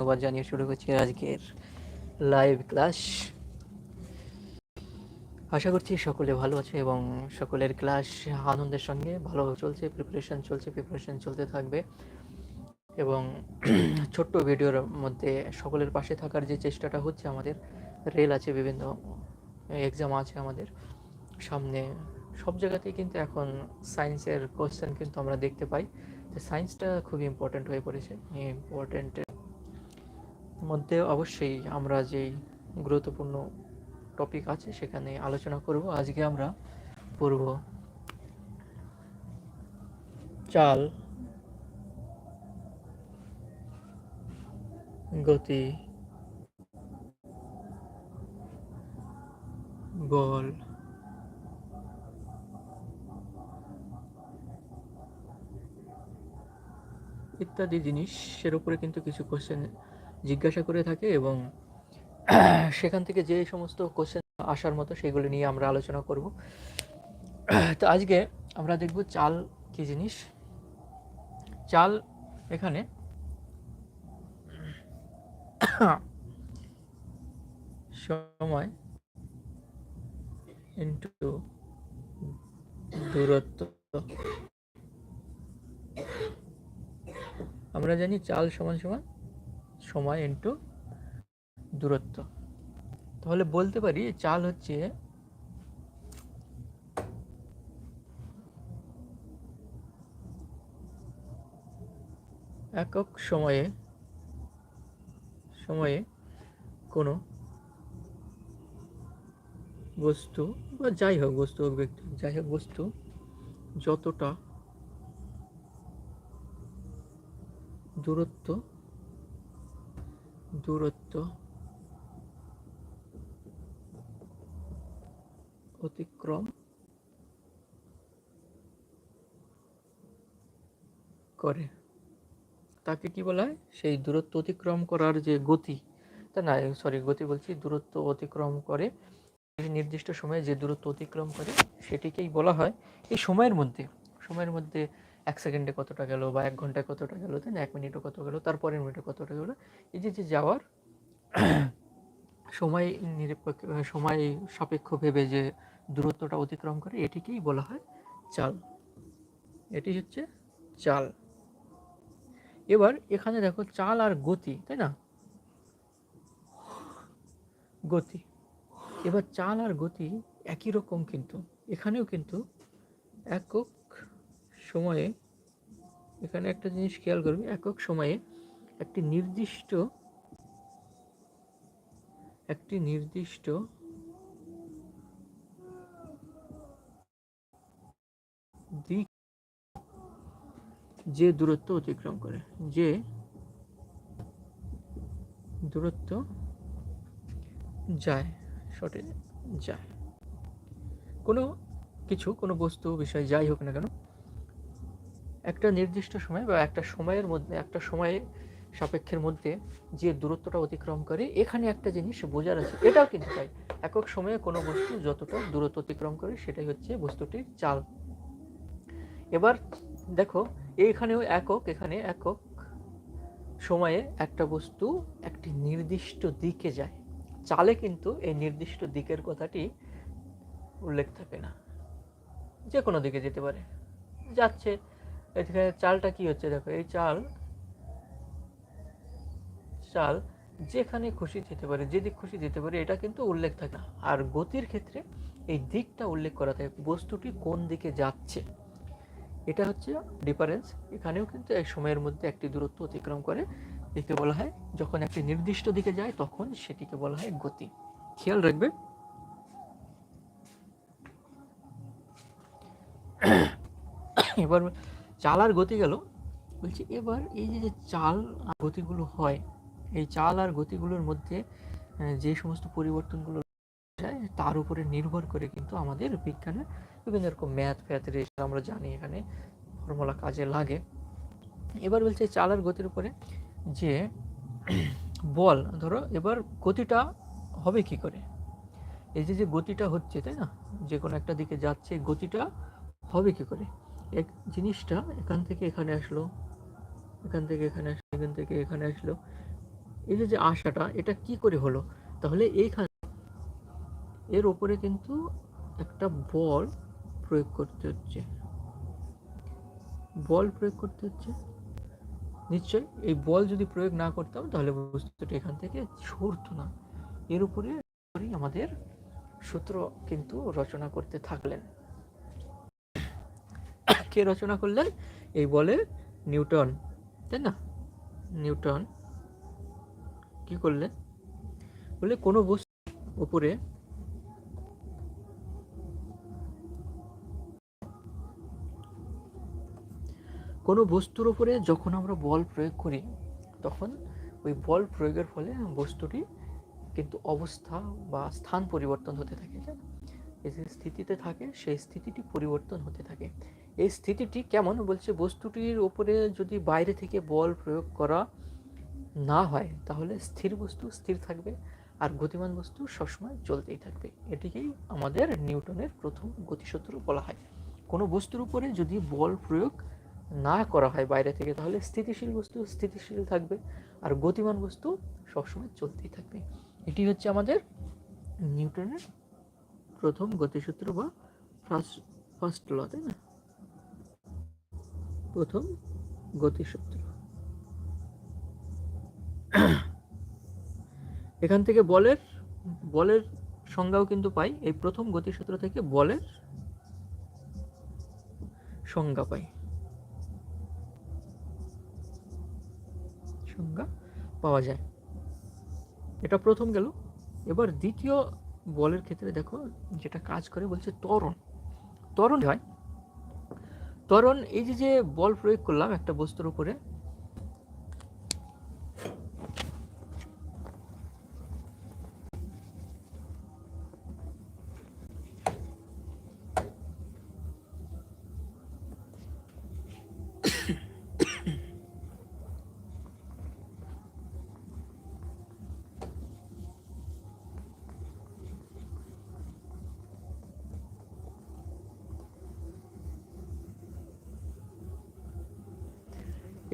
ধন্যবাদ জানিয়ে শুরু করছি আজকের লাইভ ক্লাস আশা করছি সকলে ভালো আছে এবং সকলের ক্লাস আনন্দের সঙ্গে ভালো চলছে প্রিপারেশন চলছে প্রিপারেশন চলতে থাকবে। এবং ছোট্ট ভিডিওর মধ্যে সকলের পাশে থাকার যে চেষ্টাটা হচ্ছে আমাদের রেল আছে, বিভিন্ন এক্সাম আছে আমাদের। সামনে সব জায়গাতেই কিন্তু এখন সায়েন্সের কোশ্চেন কিন্তু আমরা দেখতে পাই। তো সায়েন্সটা খুবই ইম্পর্ট্যান্ট হয়ে পড়েছে। এই ইম্পর্ট্যান্টের মধ্যে অবশ্যই আমরা যেই গুরুত্বপূর্ণ টপিক আছে সেখানে আলোচনা করব। আজকে আমরা পড়ব চাল গতি বল ইত্যাদি জিনিসের উপরে কিন্তু কিছু কোশ্চেন জিজ্ঞাসা করে থাকে এবং সেখান থেকে যে সমস্ত কোশ্চেন আসার মতো সেগুলো নিয়ে আমরা আলোচনা করব। তো আজকে আমরা দেখব চাল কি জিনিস? চাল এখানে সময় ইন্টু দূরত্ব। আমরা জানি চাল সমান সমান সময় ইন্টু দূরত্ব। তাহলে বলতে পারি চাল হচ্ছে একক সময়ে সময়ে কোনো বস্তু বা যাই হোক বস্তু ব্যক্তি যাই হোক বস্তু যতটা দূরত্ব দূরত্ব অতিক্রম করে। তাকে কি বলা হয়? সেই দূরত্ব অতিক্রম করার যে গতি, তা না সরি গতি বলছি, দূরত্ব অতিক্রম করে। নির্দিষ্ট সময়ে যে দূরত্ব অতিক্রম করে, সেটিকেই বলা হয় এই সময়ের মধ্যে। সময়ের মধ্যে এক সেকেন্ডে কতটা গেল বা এক ঘন্টায় কতটা গেল, তাই না? এক মিনিটে কত গেল, তারপরের মিনিটে কতটা গেল? এই যে যে যাওয়ার সময় নিরপেক্ষ সময় সাপেক্ষ ভেবে যে দূরত্বটা অতিক্রম করে, এটিকেই বলা হয় চাল। এটি হচ্ছে চাল। এবার এখানে দেখো চাল আর গতি, তাই না? গতি। এবার চাল আর গতি একই রকম কিন্তু। এখানেও কিন্তু একক সময়ে, এখানে একটা জিনিস খেয়াল করবি, একক সময়ে একটি নির্দিষ্ট একটি নির্দিষ্ট দিক যে দূরত্ব অতিক্রম করে, যে দূরত্ব যায়, সঠিক যায়। কোনো কিছু, কোনো বস্তু, বিষয় যাই হোক না কেন একটা নির্দিষ্ট সময় বা একটা সময়ের মধ্যে, একটা সময়ে সাপেক্ষের মধ্যে যে দূরত্বটা অতিক্রম করে, এখানে একটা জিনিস বোঝার আছে। এটাও কিন্তু তাই। একক সময়ে কোনো বস্তু যতটা দূরত্ব অতিক্রম করে, সেটাই হচ্ছে বস্তুটির চাল। এবার দেখো, এইখানেও একক, এখানে একক সময়ে একটা বস্তু একটি নির্দিষ্ট দিকে যায়। চালে কিন্তু এই নির্দিষ্ট দিকের কথাটি উল্লেখ থাকে না। যে কোনো দিকে যেতে পারে। যাচ্ছে এখানে চালটা কি হচ্ছে দেখো, এই চাল চাল যেখানে খুশি যেতে পারে, যেদিক খুশি যেতে পারে, এটা কিন্তু উল্লেখ থাকে না। আর গতির ক্ষেত্রে এই দিকটা উল্লেখ করা থাকে, বস্তুটি কোন দিকে যাচ্ছে। এটা হচ্ছে ডিফারেন্স এখানেও কিন্তু এক সময়ের মধ্যে একটি দূরত্ব অতিক্রম করে, একে বলা হয় যখন একটি নির্দিষ্ট দিকে যায়, তখন সেটিকে বলা হয় গতি। খেয়াল রাখবে। এবার চাল আর গতি গেল। বলছি, এবার এই যে যে চাল আর গতিগুলো হয়, এই চাল আর গতিগুলোর মধ্যে যে সমস্ত পরিবর্তনগুলো যায়, তার উপরে নির্ভর করে কিন্তু আমাদের বিজ্ঞানে বিভিন্ন রকম ম্যাথ ফ্যাথ আমরা জানি এখানে ফর্মুলা কাজে লাগে। এবার বলছে চাল আর গতির উপরে যে বল, ধরো, এবার গতিটা হবে কি করে? এই যে যে গতিটা হচ্ছে, তাই না? যে কোনো একটা দিকে যাচ্ছে, গতিটা হবে কি করে? এক জিনিসটা এখান থেকে এখানে আসলো, এখান থেকে এখানে আসলো, এখান থেকে এখানে আসলো। এই যে যে আশাটা, এটা কি করে হলো? তাহলে এইখানে এর ওপরে কিন্তু একটা বল প্রয়োগ করতে হচ্ছে। বল প্রয়োগ করতে হচ্ছে। নিশ্চয় এই বল যদি প্রয়োগ না করতাম, তাহলে বস্তুটা এখান থেকে সরতো না। এর উপরে আমাদের সূত্র কিন্তু রচনা করতে থাকলেন। কে রচনা করলেন এই বলে নিউটন, তাই না? নিউটন কি করলেন? বলে কোনো বস্তু উপরে কোনো বস্তুর উপরে যখন আমরা বল প্রয়োগ করি, তখন ওই বল প্রয়োগের ফলে বস্তুটি কিন্তু অবস্থা বা স্থান পরিবর্তন হতে থাকে যে স্থিতিতে থাকে, সেই স্থিতিটি পরিবর্তন হতে থাকে। এই স্থিতিটি কেমন বলছে, বস্তুটির ওপরে যদি বাইরে থেকে বল প্রয়োগ করা না হয়, তাহলে স্থির বস্তু স্থির থাকবে আর গতিমান বস্তু সবসময় চলতেই থাকবে। এটিকেই আমাদের নিউটনের প্রথম গতিসূত্র বলা হয়। কোনো বস্তুর উপরে যদি বল প্রয়োগ না করা হয় বাইরে থেকে, তাহলে স্থিতিশীল বস্তু স্থিতিশীল থাকবে আর গতিমান বস্তু সবসময় চলতেই থাকবে। এটি হচ্ছে আমাদের নিউটনের প্রথম গতিসূত্র বা ফার্স্ট ফার্স্ট ল, তাই না? প্রথম গতিসূত্র। এখান থেকে বলের বলের সংজ্ঞাও কিন্তু পাই। এই প্রথম গতিসূত্র থেকে বলের সংজ্ঞা পাই। সংজ্ঞা পাওয়া যায়। এটা প্রথম গেল। এবার দ্বিতীয় বলের ক্ষেত্রে দেখো, যেটা কাজ করে বলছে ত্বরণ। ত্বরণ হয় ত্বরণ এই যে যে বল প্রয়োগ করলাম একটা বস্তুর উপরে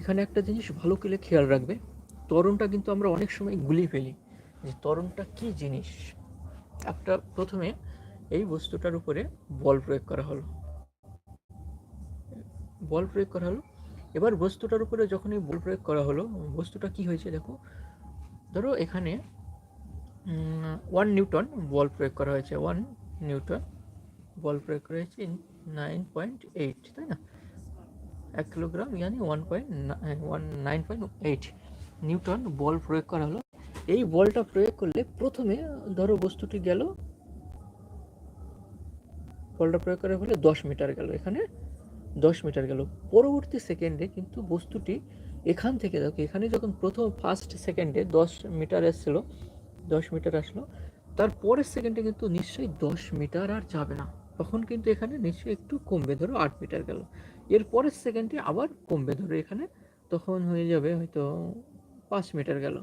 এখানে একটা জিনিস ভালো করে খেয়াল রাখবে, তরণটা কিন্তু আমরা অনেক সময় গুলিয়ে ফেলি যে তরণটা কি জিনিস? একটা প্রথমে এই বস্তুটার উপরে বল প্রয়োগ করা হলো। বল প্রয়োগ করা হলো। এবার বস্তুটার উপরে যখনই বল প্রয়োগ করা হলো, বস্তুটা কি হয়েছে দেখো? ধরো এখানে ওয়ান নিউটন বল প্রয়োগ করা হয়েছে ওয়ান নিউটন বল প্রয়োগ করা হয়েছে নাইন পয়েন্ট এইট তাই না? এক kilogram, ইয়ানি one point one nine point eight newton বল প্রয়োগ করা হলো। এই বলটা প্রয়োগ করলে প্রথমে ধরো বস্তুটি গেল, বলটা প্রয়োগ করার ফলে দশ মিটার গেল এখানে, দশ মিটার গেল। পরবর্তী সেকেন্ডে কিন্তু বস্তুটি এখান থেকে, দেখো এখানে যখন প্রথম ফার্স্ট সেকেন্ডে দশ মিটার এসেছিল, দশ মিটার আসলো, তার পরের সেকেন্ডে কিন্তু নিশ্চয়ই দশ মিটার আর যাবে না। তখন কিন্তু এখানে নিশ্চয়ই একটু কমবে, ধরো আট মিটার গেল। এর পরের সেকেন্ডে আবার কমবে। ধরো এখানে তখন হয়ে যাবে হয়তো পাঁচ মিটার গেল।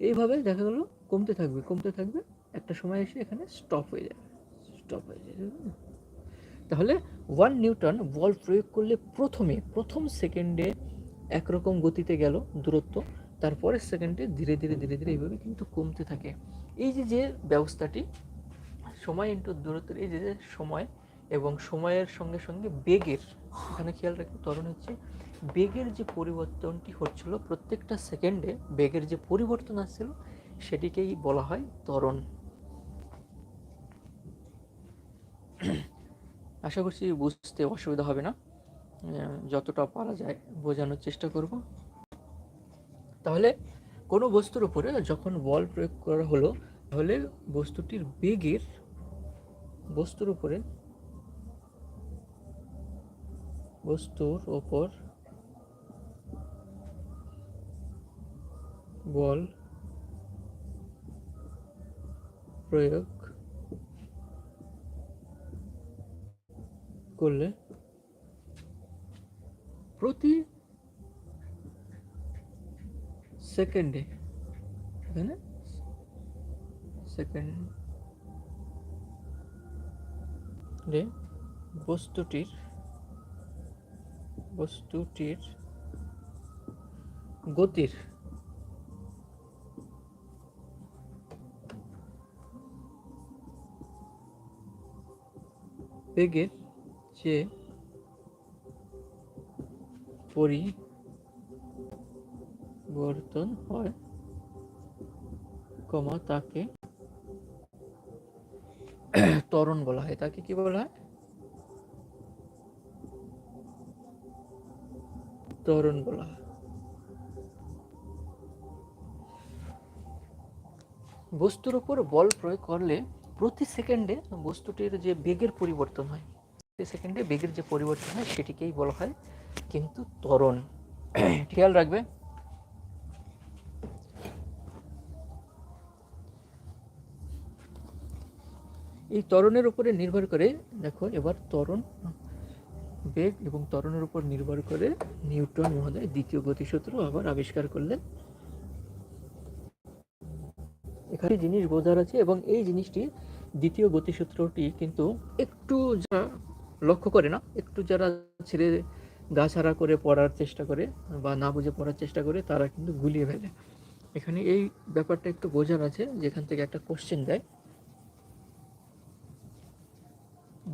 এইভাবে দেখা গেলো কমতে থাকবে কমতে থাকবে। একটা সময় এসে এখানে স্টপ হয়ে যাবে। স্টপ হয়ে যাবে তাহলে ওয়ান নিউটন বল প্রয়োগ করলে প্রথমে, প্রথম সেকেন্ডে একরকম গতিতে গেল দূরত্ব, তারপরের সেকেন্ডে ধীরে ধীরে ধীরে ধীরে এইভাবে কিন্তু কমতে থাকে। এই যে যে ব্যবস্থাটি, সময় ইন্টু দূরত্বের, এই যে যে সময় এবং সময়ের সঙ্গে সঙ্গে বেগের, এখানে খেয়াল রাখবে, ত্বরণ হচ্ছে, বেগের যে পরিবর্তনটি হচ্ছিল, প্রত্যেকটা সেকেন্ডে বেগের যে পরিবর্তন আসছিল, সেটিকেই বলা হয় ত্বরণ। আশা করছি বুঝতে অসুবিধা হবে না। যতটা পারা যায়, বোঝানোর চেষ্টা করব। তাহলে, কোনো বস্তুর উপরে যখন বল প্রয়োগ করা হলো, তাহলে বস্তুটির বেগের বস্তুর উপরে বস্তুর ওপর বল প্রয়োগ করলে প্রতি সেকেন্ডে এখানে সেকেন্ডে বস্তুটির বস্তুটির গতির বেগের পরি পরিবর্তন হয়, কমা তাকে ত্বরণ বলা হয়। তাকে কি বলা হয়? ত্বরণ বলা হয়। বস্তুর উপর বল প্রয়োগ করলে প্রতি সেকেন্ডে বস্তুটির যে বেগের পরিবর্তন হয়, প্রতি সেকেন্ডে বেগের যে পরিবর্তন হয় সেটিকেই বলা হয় কিন্তু ত্বরণ। খেয়াল রাখবে। এই ত্বরণের উপরে নির্ভর করে, দেখো এবার ত্বরণ বেগ এবং ত্বরণের উপর নির্ভর করে নিউটন মহোদয় দ্বিতীয় গতিসূত্র আবার আবিষ্কার করলেন। এখানে জিনিস বোঝার আছে এবং এই জিনিসটি দ্বিতীয় গতিসূত্রটি কিন্তু একটু যারা লক্ষ্য করে না, একটু যারা ছেড়ে গা ছাড়া করে পড়ার চেষ্টা করে বা না বুঝে পড়ার চেষ্টা করে তারা কিন্তু গুলিয়ে ফেলে। এখানে এই ব্যাপারটা একটু বোঝার আছে, যেখান থেকে একটা কোশ্চেন দেয়।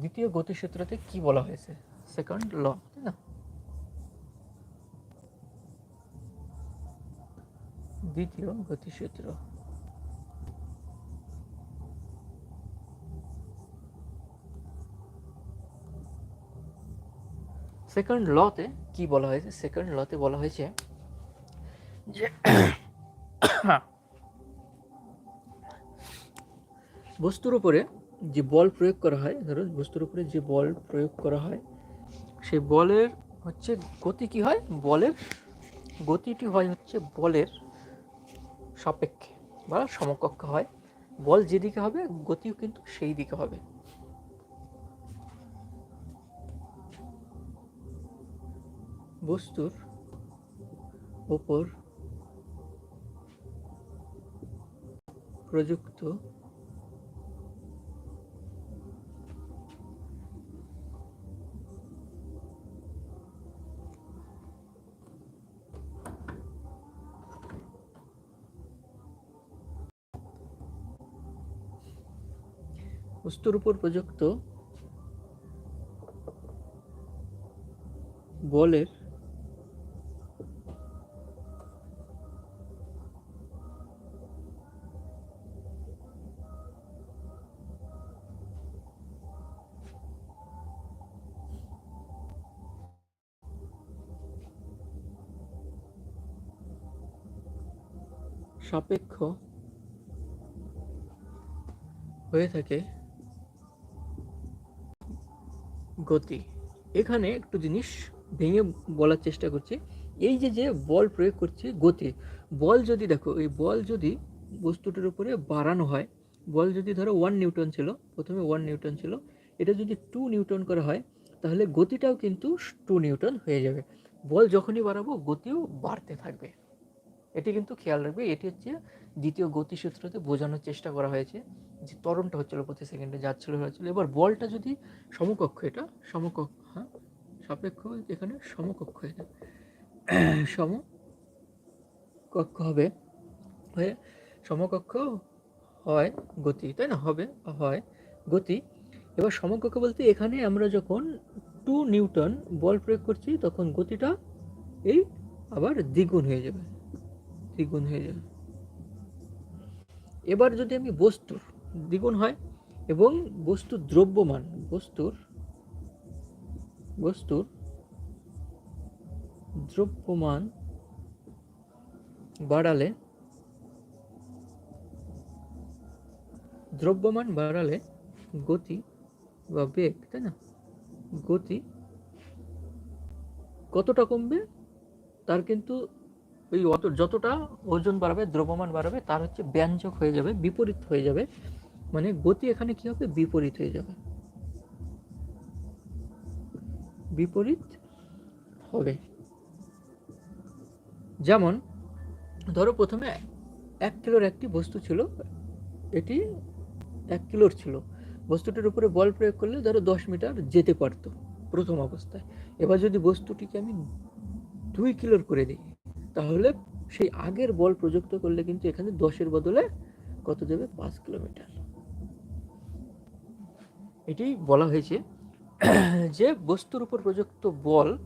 দ্বিতীয় গতিসূত্রতে কি বলা হয়েছে? সেকেন্ড ল তাই না। দ্বিতীয় গতিসূত্র। সেকেন্ড লতে কি বলা হয়েছে? সেকেন্ড লতে বলা হয়েছে যে বস্তুর উপরে যে বল প্রয়োগ করা হয়, ধরো বস্তুর উপরে যে বল প্রয়োগ করা হয়, সেই বলের হচ্ছে গতি কি হয়? বলের গতিটি হয় হচ্ছে বলের সাপেক্ষে বা সমকক্ষ হয়। বল যেদিকে হবে, গতিও কিন্তু সেই দিকে হবে। বস্তুর ওপর প্রযুক্ত বস্তুর উপর প্রযুক্ত বলের সাপেক্ষ হয়ে থাকে গতি। এখানে একটু জিনিস ভেঙে বলার চেষ্টা করছি। এই যে যে বল প্রয়োগ করছে গতি, বল যদি দেখো, এই বল যদি বস্তুটির উপরে বাড়ানো হয়, বল যদি ধরো ওয়ান নিউটন ছিল, প্রথমে ওয়ান নিউটন ছিল, এটা যদি টু নিউটন করা হয়, তাহলে গতিটাও কিন্তু টু নিউটন হয়ে যাবে। বল যখনই বাড়াবো, গতিও বাড়তে থাকবে। এটি কিন্তু খেয়াল রাখবে, এটি হচ্ছে দ্বিতীয় গতিসূত্রতে বোঝানোর চেষ্টা করা হয়েছে যে তরণটা হচ্ছিল প্রতি সেকেন্ডে যাচ্ছিল হচ্ছিল এবার বলটা যদি সমকক্ষ, এটা সমকক্ষ হ্যাঁ? সাপেক্ষ এখানে সমকক্ষ, এটা সমকক্ষ হবে, হয়ে সমকক্ষ হয় গতি, তাই না? হবে, হয় গতি। এবার সমকক্ষ বলতে এখানে আমরা যখন টু নিউটন বল প্রয়োগ করছি, তখন গতিটা এই আবার দ্বিগুণ হয়ে যাবে। দ্বিগুণ হয়ে যাবে। এবার যদি আমি বস্তুর দ্বিগুণ হয় এবং বস্তুর দ্রব্যমান, বস্তুর বস্তুর দ্রব্যমান বাড়ালে দ্রব্যমান বাড়ালে গতি বা বেগ, তাই না? গতি কতটা কমবে? তার কিন্তু ওই অত যতটা ওজন বাড়াবে দ্রব্যমান বাড়াবে, তার হচ্ছে ব্যঞ্জক হয়ে যাবে, বিপরীত হয়ে যাবে। মানে গতি এখানে কি হবে? বিপরীত হয়ে যাবে। বিপরীত হবে। যেমন, ধরো প্রথমে এক কিলোর একটি বস্তু ছিল, এটি এক কিলোর ছিল। বস্তুটির উপরে বল প্রয়োগ করলে ধরো দশ মিটার যেতে পারতো প্রথম অবস্থায়। এবার যদি বস্তুটিকে আমি দুই কিলোর করে দিই তাহলে সেই আগের বল প্রযুক্ত করলে কিন্তু এখানে দশের বদলে কত দেবে পাঁচ কিলোমিটার। এটি বলা হয়েছে যে বস্তুর উপর প্রযুক্ত বল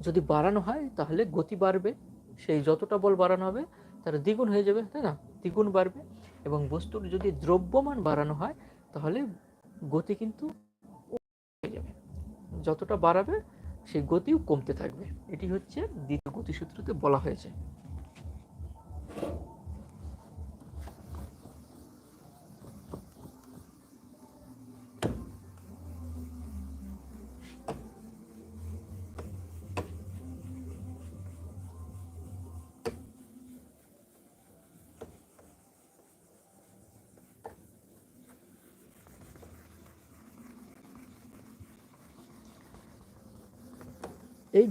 যদি বাড়ানো হয়, তাহলে গতি বাড়বে। সেই যতটা বল বাড়ানো হবে, তার দ্বিগুণ হয়ে যাবে, তাই না? দ্বিগুণ বাড়বে। এবং বস্তুর যদি দ্রব্যমান বাড়ানো হয়, তাহলে গতি কিন্তু হয়ে যাবে। যতটা বাড়াবে সেই গতিও কমতে থাকবে। এটি হচ্ছে দ্বিতীয় গতিসূত্রতে বলা হয়েছে।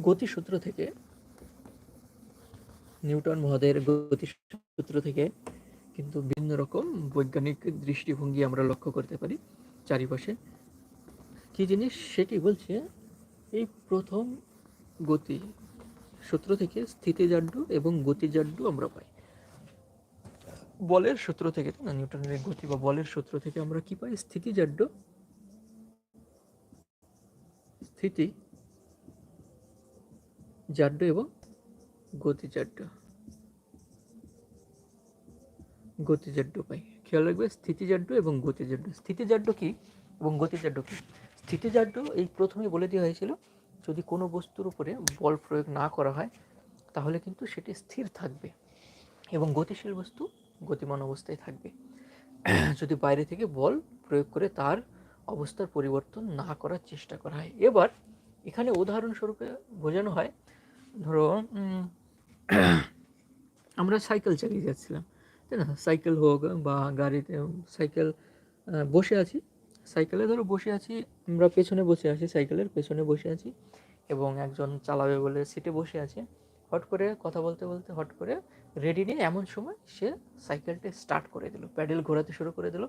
গতিসূত্র থেকে, নিউটন মহোদয়ের গতিসূত্র থেকে কিন্তু বিভিন্ন রকম বৈজ্ঞানিক দৃষ্টিভঙ্গি আমরা লক্ষ্য করতে পারি চারিপাশে। কি জিনিস? সেটি বলছে? এই প্রথম গতি সূত্র থেকে স্থিতিজাড্য এবং গতিজাড্য আমরা পাই। বলের সূত্র থেকে না, নিউটনের গতি বা বলের সূত্র থেকে আমরা কি পাই? স্থিতিজাড্য স্থিতি জাড্য এবং গতিজাড্য। গতিজাড্য পাই। খেয়াল রাখবে, স্থিতিজাড্য এবং গতিজাড্য। স্থিতিজাড্য কি এবং গতিজাড্য কি? স্থিতিজাড্য এই প্রথমে বলে দেওয়া হয়েছিল, যদি কোনো বস্তুর উপরে বল প্রয়োগ না করা হয়, তাহলে কিন্তু সেটি স্থির থাকবে এবং গতিশীল বস্তু গতিমান অবস্থায় থাকবে। যদি বাইরে থেকে বল প্রয়োগ করে তার অবস্থার পরিবর্তন না করার চেষ্টা করা হয়। এবার এখানে উদাহরণস্বরূপে বোঝানো হয় ধরো আমরা সাইকেল চালিয়ে যাচ্ছিলাম, তাই না? সাইকেল হোক বা গাড়িতে সাইকেল বসে আছি। সাইকেলে ধরো বসে আছি, আমরা পেছনে বসে আছি, সাইকেলের পেছনে বসে আছি এবং একজন চালাবে বলে সিটে বসে আছে। হট করে কথা বলতে বলতে, হট করে রেডি নিয়ে এমন সময় সে সাইকেলটা স্টার্ট করে দিল প্যাডেল ঘোরাতে শুরু করে দিল।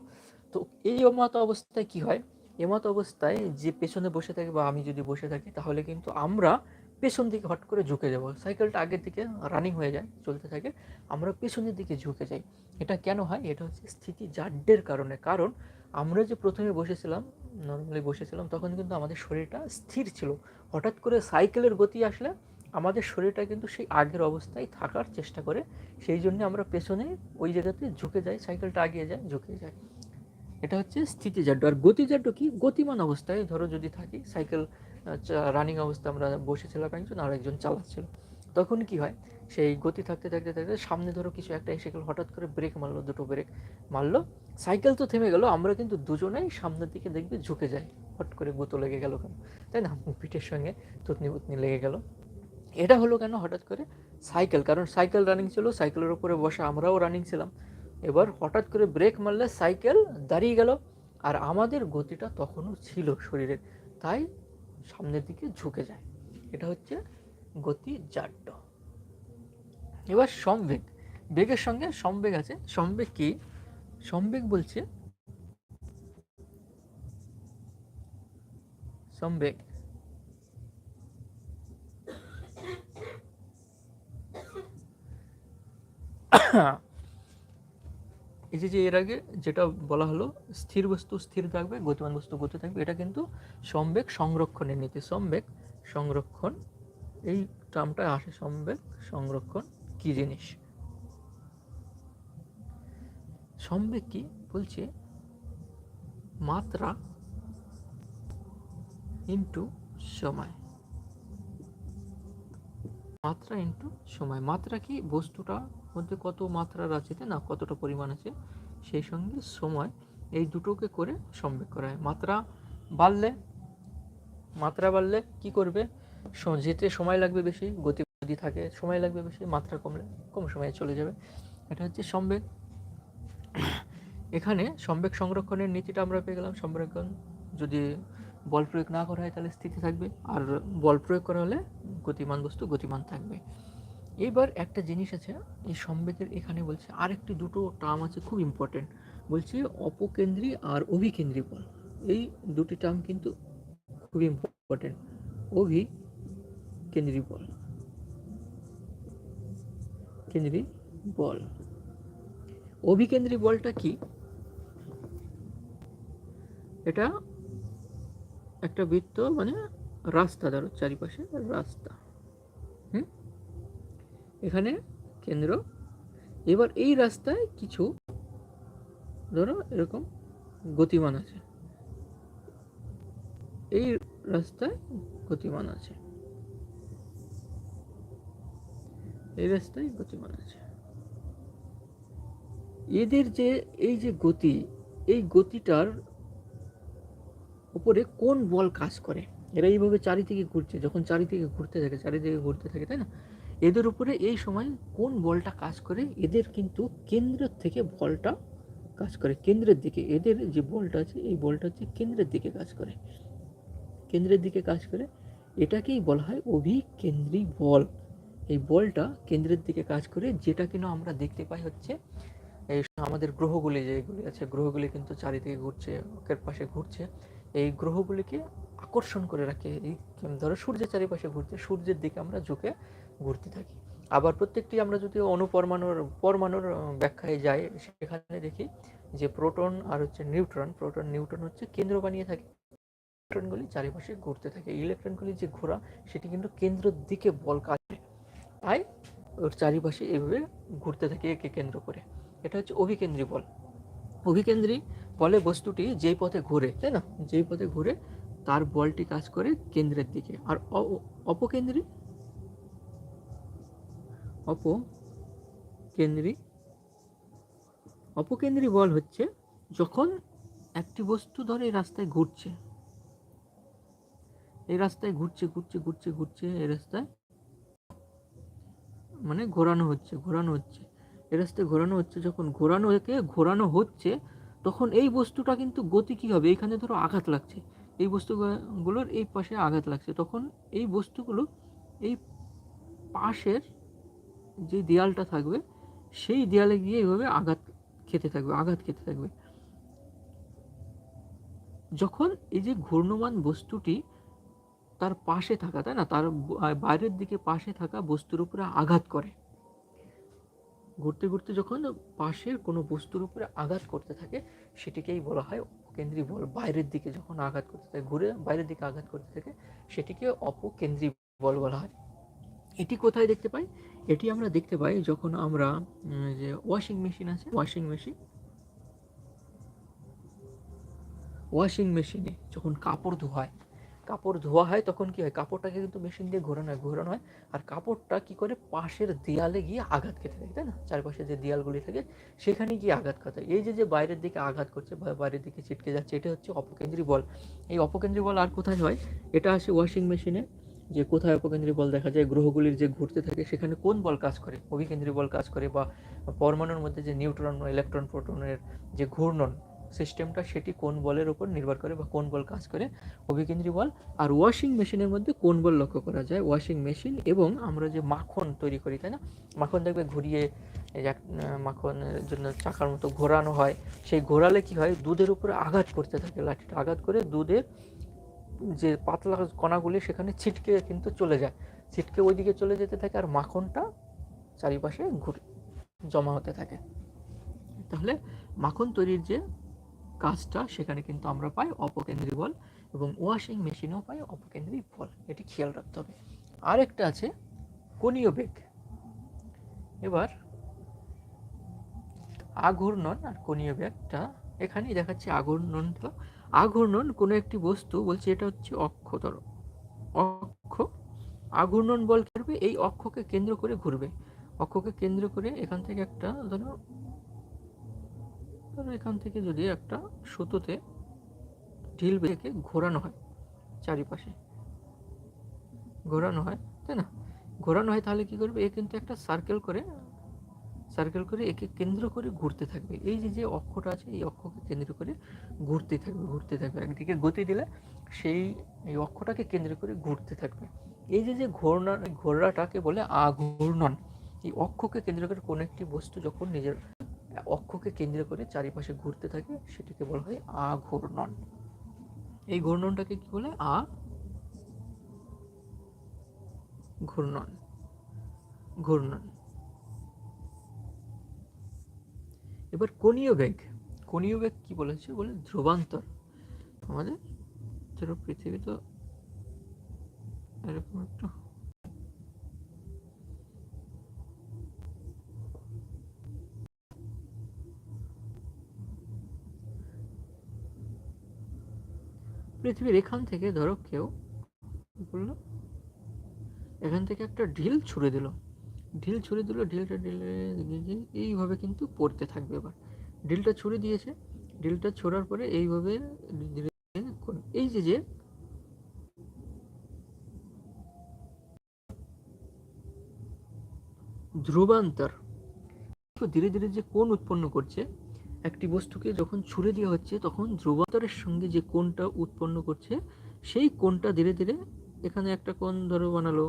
তো এই মতো অবস্থায় কি হয়? এমত অবস্থায় যে পেছনে বসে থাকে বা আমি যদি বসে থাকি, তাহলে কিন্তু আমরা পেছন দিকে হট করে ঝুঁকে যাব। সাইকেলটা আগের দিকে রানিং হয়ে যায়, চলতে থাকে। আমরা পেছনের দিকে ঝুঁকে যাই। এটা কেন হয়? এটা হচ্ছে স্থিতি জাড্যের কারণে। কারণ আমরা যে প্রথমে বসেছিলাম নর্মালি বসেছিলাম, তখন কিন্তু আমাদের শরীরটা স্থির ছিল। হঠাৎ করে সাইকেলের গতি আসলে আমাদের শরীরটা কিন্তু সেই আগের অবস্থায় থাকার চেষ্টা করে। সেই জন্য আমরা পেছনে ওই জায়গাতে ঝুঁকে যাই, সাইকেলটা আগিয়ে যায়, ঝুঁকে যায় এটা হচ্ছে স্থিতিজাড্য। আর গতিজাড্য কি? গতিমান অবস্থায় ধরো যদি থাকি, সাইকেল রানিং অবস্থা আমরা বসেছিলাম একজন আর একজন চালাচ্ছিল। তখন কি হয়, সেই গতি থাকতে থাকতে থাকতে সামনে ধরো কিছু একটা এসে গেল, হঠাৎ করে ব্রেক মারলো, দুটো ব্রেক মারলো সাইকেল তো থেমে গেল, আমরা কিন্তু দুজনেই সামনের দিকে দেখবে ঝুঁকে যাই, হট করে গুঁতো লেগে গেল কেন? তাই না? পিঠের সঙ্গে তুতনি উতনি লেগে গেল। এটা হলো কেন হঠাৎ করে সাইকেল কারণ সাইকেল রানিং ছিল সাইকেলের উপরে বসে আমরাও রানিং ছিলাম। এবার হঠাৎ করে ব্রেক মারলে সাইকেল দাঁড়িয়ে গেল, আর আমাদের গতিটা তখনও ছিল শরীরের। তাই সামনের দিকে ঝুঁকে যায়। এটা হচ্ছে গতি জাড্য এবার সমবেগ। বেগের সঙ্গে সমবেগ আছে। সমবেগ কি? সমবেগ বলছে সম্বেগ। এই যে যে এর আগে যেটা বলা হলো, স্থির বস্তু স্থির থাকবে, গতিমান বস্তু গতি থাকবে, এটা কিন্তু সম্বেগ সংরক্ষণের নীতি। সম্বেগ সংরক্ষণ, এই টার্মটা আসে সম্বেগ সংরক্ষণ কি জিনিস? সম্বেগ কি? বলছে মাত্রা ইন্টু সময়। মাত্রা ইন্টু সময়। মাত্রা কি? বস্তুটা মধ্যে কত মাত্রার আছে না? কতটা পরিমাণ আছে? সেই সঙ্গে সময়, এই দুটোকে করে সম্বেগ করা হয়। মাত্রা বাড়লে মাত্রা বাড়লে কি করবে? যেতে সময় লাগবে বেশি গতি যদি থাকে, সময় লাগবে বেশি, মাত্রা কমলে, কম সময়ে চলে যাবে। এটা হচ্ছে সম্বেগ। এখানে সম্বেগ সংরক্ষণের নীতিটা আমরা পেয়ে গেলাম। সংরক্ষণ যদি বল প্রয়োগ না করা হয়, তাহলে স্থিতি থাকবে। আর বল প্রয়োগ করা হলে গতিমান বস্তু গতিমান থাকবে। এবার একটা জিনিস আছে, এই সম্বেগের এখানে বলছে আর একটি দুটো টার্ম আছে খুব ইম্পর্টেন্ট বলছে অপকেন্দ্রী আর অভিকেন্দ্রী বল এই দুটি টার্ম কিন্তু খুব ইম্পর্টেন্ট অভি কেন্দ্রী বল কেন্দ্রী বল অভিকেন্দ্রী বলটা কি? এটা একটা বৃত্ত মানে রাস্তা ধরো, চারিপাশে রাস্তা। এখানে কেন্দ্র। এবার এই রাস্তায় কিছু, ধরো এরকম গতিমান আছে। এই রাস্তায় গতিমান আছে। এই রাস্তায় গতিমান আছে। এদের যে, এই যে গতি, এই গতিটার উপরে কোন বল কাজ করে? এরা এইভাবে চারিদিকে ঘুরছে, যখন চারিদিকে ঘুরতে থাকে, চারিদিকে ঘুরতে থাকে, তাই না? এদের উপরে এই সময় কোন বলটা কাজ করে? এদের কিন্তু কেন্দ্র থেকে বলটা কাজ করে। কেন্দ্রের দিকে, এদের যে বলটা আছে, এই বলটা হচ্ছে কেন্দ্রের দিকে কাজ করে। কেন্দ্রের দিকে কাজ করে, এটাকেই বলা হয় অভিকেন্দ্রী বল। এই বলটা কেন্দ্রের দিকে কাজ করে, যেটা কিনা আমরা দেখতে পাই হচ্ছে, এই আমাদের গ্রহগুলি যেগুলি আছে, গ্রহগুলি কিন্তু চারিদিকে ঘুরছে ওকের পাশে ঘুরছে। এই গ্রহগুলিকে আকর্ষণ করে রাখে। এই ধরো সূর্যের চারিপাশে ঘুরছে। সূর্যের দিকে আমরা ঝুঁকে ঘুরতে থাকি। আবার প্রত্যেকটি আমরা যদি অনুপরমাণুর, পরমাণুর ব্যাখ্যায় যাই, সেখানে দেখি যে প্রোটন আর হচ্ছে নিউট্রন, প্রোটন, নিউট্রন হচ্ছে কেন্দ্র বানিয়ে থাকে। ইলেকট্রনগুলি চারিপাশে ঘুরতে থাকে। ইলেকট্রনগুলি যে ঘোরা, সেটি কিন্তু কেন্দ্রের দিকে বল কাজ তাই ওর চারিপাশে এভাবে ঘুরতে থাকে একে কেন্দ্র করে। এটা হচ্ছে অভিকেন্দ্রী বল। অভিকেন্দ্রী বলে বস্তুটি যেই পথে ঘুরে, তাই না? যেই পথে ঘুরে তার বলটি কাজ করে কেন্দ্রের দিকে। আর অপকেন্দ্রী অপকেন্দ্রী অপকেন্দ্রী বল হচ্ছে যখন একটি বস্তু ধরে এই রাস্তায় ঘুরছে। এই রাস্তায় ঘুরছে ঘুরছে ঘুরছে ঘুরছে, এই রাস্তায় মানে ঘোরানো হচ্ছে ঘোরানো হচ্ছে। এই রাস্তায় ঘোরানো হচ্ছে, যখন ঘোরানো হয়ে ঘোরানো হচ্ছে, তখন এই বস্তুটা কিন্তু গতি কী হবে? এইখানে ধরো আঘাত লাগছে। এই বস্তুগুলোর এই পাশে আঘাত লাগছে। তখন এই বস্তুগুলো এই পাশের যে দেয়ালটা থাকবে, সেই দেয়ালে গিয়ে এইভাবে আঘাত খেতে থাকবে, আঘাত খেতে থাকবে। যখন এই যে ঘূর্ণমান বস্তুটি তার পাশে থাকা, তাই না? তার বাইরের দিকে পাশে থাকা বস্তুর উপরে আঘাত করে। ঘুরতে ঘুরতে যখন পাশের কোনো বস্তুর উপরে আঘাত করতে থাকে, সেটিকেই বলা হয় অপকেন্দ্রী বল বাইরের দিকে যখন আঘাত করতে থাকে, ঘুরে বাইরের দিকে আঘাত করতে থাকে, সেটিকে অপকেন্দ্রী বল বলা হয়। এটি কোথায় দেখতে পাই? এটি আমরা দেখতে পাই যখন আমরা যে ওয়াশিং মেশিন আছে ওয়াশিং মেশিন ওয়াশিং মেশিনে যখন কাপড় ধোয়ায়, কাপড় ধোয়া হয় তখন কি হয়? কাপড়টাকে কিন্তু মেশিন দিয়ে ঘোরানো হয় ঘোরানো হয়। আর কাপড়টা কি করে? পাশের দেয়ালে গিয়ে আঘাত খেতে থাকে, তাই না? চারপাশে যে দেয়ালগুলি থাকে, সেখানে গিয়ে আঘাত খাতে এই যে যে বাইরের দিকে আঘাত করছে বা বাইরের দিকে ছিটকে যাচ্ছে, এটা হচ্ছে অপকেন্দ্রী বল। এই অপকেন্দ্রী বল আর কোথায় হয়? এটা আসে ওয়াশিং মেশিনে যে কোথায় অপকেন্দ্রী বল দেখা যায়, গ্রহগুলির যে ঘুরতে থাকে, সেখানে কোন বল কাজ করে? অভিকেন্দ্রী বল কাজ করে বা পরমাণুর মধ্যে যে নিউট্রন, ইলেকট্রন, প্রোটনের যে ঘূর্ণন সিস্টেমটা, সেটি কোন বলের উপর নির্ভর করে বা কোন বল কাজ করে? অভিকেন্দ্রী বল আর ওয়াশিং মেশিনের মধ্যে কোন বল লক্ষ্য করা যায়? ওয়াশিং মেশিন এবং আমরা যে মাখন তৈরি করি, তাই না? মাখন দেখবে ঘুরিয়ে এক, মাখনের জন্য চাকার মতো ঘোরানো হয়। সেই ঘোরালে কি হয়? দুধের উপরে আঘাত করতে থাকে, লাঠিটা আঘাত করে দুধের যে পাতলা কণাগুলি সেখানে ছিটকে কিন্তু চলে যায়। ছিটকে ওইদিকে চলে যেতে থাকে আর মাখনটা চারিপাশে ঘুরে জমা হতে থাকে। তাহলে মাখন তৈরির যে কাজটা সেখানে কিন্তু আমরা পাই অপকেন্দ্রী বল এবং ওয়াশিং মেশিনেও পাই অপকেন্দ্রী বল। এটি খেয়াল রাখতে হবে। আরেকটা আছে কোনীয় বেগ। এবার আঘূর্ণন আর কোনীয় বেগটা এখানেই দেখাচ্ছে আঘূর্ণনটা আঘূর্ণন কোনো একটি বস্তু বলছে এটা হচ্ছে অক্ষতর অক্ষ আঘূর্ণন বল করবে এই অক্ষকে কেন্দ্র করে ঘুরবে। অক্ষকে কেন্দ্র করে এখান থেকে একটা, ধরো ধরো এখান থেকে যদি একটা সুতোতে ঢিল বেঁকে ঘোরানো হয় চারিপাশে। ঘোরানো হয়, তাই না? ঘোরানো হয় তাহলে কি করবে? এ কিন্তু একটা সার্কেল করে সার্কেল করে একে কেন্দ্র করে ঘুরতে থাকবে। এই যে যে অক্ষটা আছে, এই অক্ষকে কেন্দ্র করে ঘুরতে থাকবে ঘুরতে থাকবে। একদিকে গতি দিলে সেই, এই অক্ষটাকে কেন্দ্র করে ঘুরতে থাকবে। এই যে যে ঘূর্ণা ঘোরাটাকে বলে আঘূর্ণন, এই অক্ষকে কেন্দ্র করে কোনো একটি বস্তু যখন নিজের অক্ষকে কেন্দ্র করে চারিপাশে ঘুরতে থাকে, সেটিকে বলা হয় আঘূর্ণন। এই ঘূর্ণনটাকে কি বলে? আ ঘূর্ণন। ঘূর্ণন। এবার কোনীয় বেগ। কোনীয় বেগ কি বলেছে? বলে ধ্রুবান্তর। আমাদের ধরো পৃথিবী তো এরকম একটু। পৃথিবীর এখান থেকে ধরো কেউ করল? এখান থেকে একটা ঢিল ছুড়ে দিল। ঢিল ছুঁড়ে দিল, ঢিলটা ঢিলে এইভাবে কিন্তু পড়তে থাকবে এবার। ঢিলটা ছুঁড়ে দিয়েছে, ঢিলটা ছোড়ার পরে এইভাবে এই যে যে ধ্রুবান্তর, ধীরে ধীরে যে কোণ উৎপন্ন করছে, একটি বস্তুকে যখন ছুড়ে দেওয়া হচ্ছে, তখন ধ্রুবান্তরের সঙ্গে যে কোণটা উৎপন্ন করছে, সেই কোণটা ধীরে ধীরে এখানে একটা কোণ ধরো বানালো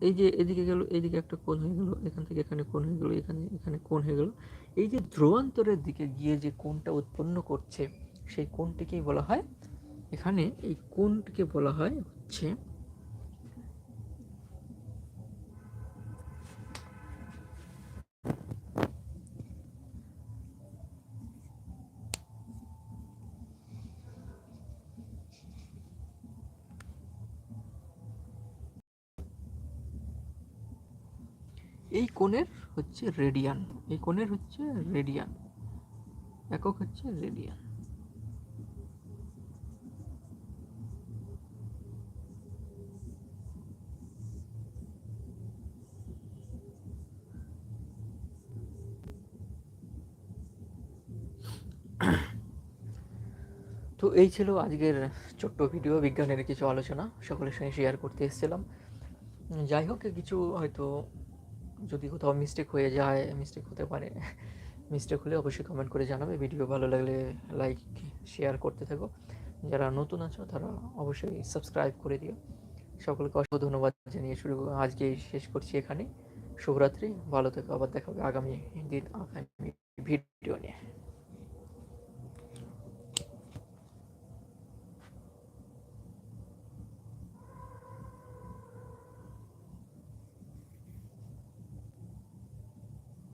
এই যে এদিকে গেল এইদিকে একটা কোণ হয়ে গেল, এখান থেকে এখানে কোণ হয়ে গেল, এখানে এখানে কোণ হয়ে গেল। এই যে ধ্রুবান্তরের দিকে গিয়ে যে কোণটা উৎপন্ন করছে, সেই কোণটিকেই বলা হয়, এখানে এই কোণটিকে বলা হয় হচ্ছে এই কোণের হচ্ছে রেডিয়ান এই কোণের হচ্ছে রেডিয়ান একক হচ্ছে রেডিয়ান তো এই ছিল আজকের ছোট্ট ভিডিও, বিজ্ঞানের কিছু আলোচনা। সকলের সঙ্গে শেয়ার করতে এসেছিলাম। যাই হোক, কিছু হয়তো যদি কোথাও মিস্টেক হয়ে যায় মিস্টেক হতে পারে মিস্টেক হলে অবশ্যই কমেন্ট করে জানাবে। ভিডিও ভালো লাগলে লাইক শেয়ার করতে থাকো। যারা নতুন আছো, তারা অবশ্যই সাবস্ক্রাইব করে দিও। সকলকে অসংখ্য ধন্যবাদ জানিয়ে শুরু আজকে শেষ করছি এখানে। শুভরাত্রি, ভালো থেকো, আবার দেখা হবে আগামী দিন আগামী ভিডিও নিয়ে।